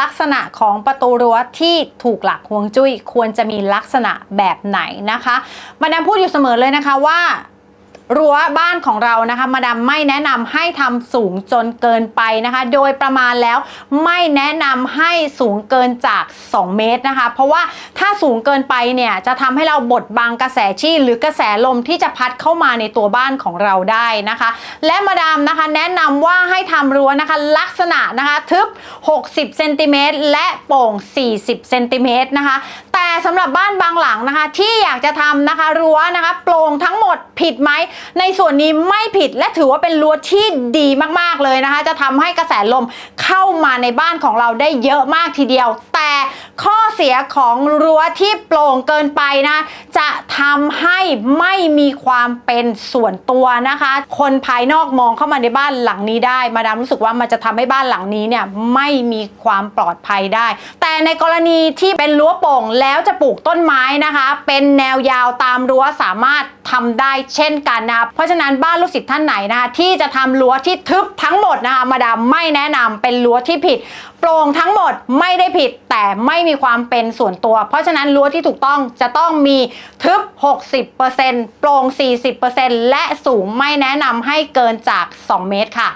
ลักษณะของประตูรั้วที่ถูกหลักฮวงจุ้ยควรจะมีลักษณะแบบไหนนะคะมาดามพูดอยู่เสมอเลยนะคะว่า รั้วบ้านของเรานะคะมาดามไม่แนะนำให้ทำสูงจนเกินไปนะคะ โดยประมาณแล้วไม่แนะนำให้สูงเกินจาก 2 เมตรนะคะ เพราะว่าถ้าสูงเกินไปเนี่ยจะทำให้เราบดบังกระแสชีหรือกระแสลมที่จะพัดเข้ามาในตัวบ้านของเราได้นะคะ และมาดามนะคะแนะนำว่าให้ทำรั้วนะคะลักษณะนะคะทึบ 60เซนติเมตรและโป่ง 40เซนติเมตรนะคะแต่สำหรับบ้านบางหลังนะคะที่อยากจะทำนะคะรั้วนะคะโปร่งทั้งหมดผิดไหมในส่วนนี้ไม่ผิดและถือว่าเป็นรั้วที่ดีมากๆเลยนะคะ จะทำให้กระแสลมเข้ามาในบ้านของเราได้เยอะมากทีเดียว แต่ เสียของรั้วที่โปร่งเกินไปนะ จะทำให้ไม่มีความเป็นส่วนตัวนะคะ คนภายนอกมองเข้ามาในบ้านหลังนี้ได้ มาดามรู้สึกว่ามันจะทำให้บ้านหลังนี้เนี่ยไม่มีความปลอดภัยได้ แต่ในกรณีที่เป็นรั้วโป่งแล้วจะปลูกต้นไม้นะคะ เป็นแนวยาวตามรั้วสามารถทำได้เช่นกันนะเพราะฉะนั้นบ้านลูกศิษย์ท่านไหนนะคะที่จะทำรั้วที่ทึบทั้งหมดนะคะมาดามไม่แนะนำเป็นรั้วที่ผิด โปร่งทั้งหมดไม่ได้ผิด แต่ไม่มีความเป็นส่วนตัว เพราะฉะนั้นรั้วที่ถูกต้องจะต้องมีทึบ 60%โปร่ง 40%และสูงไม่แนะนำให้เกินจาก 2 เมตรค่ะ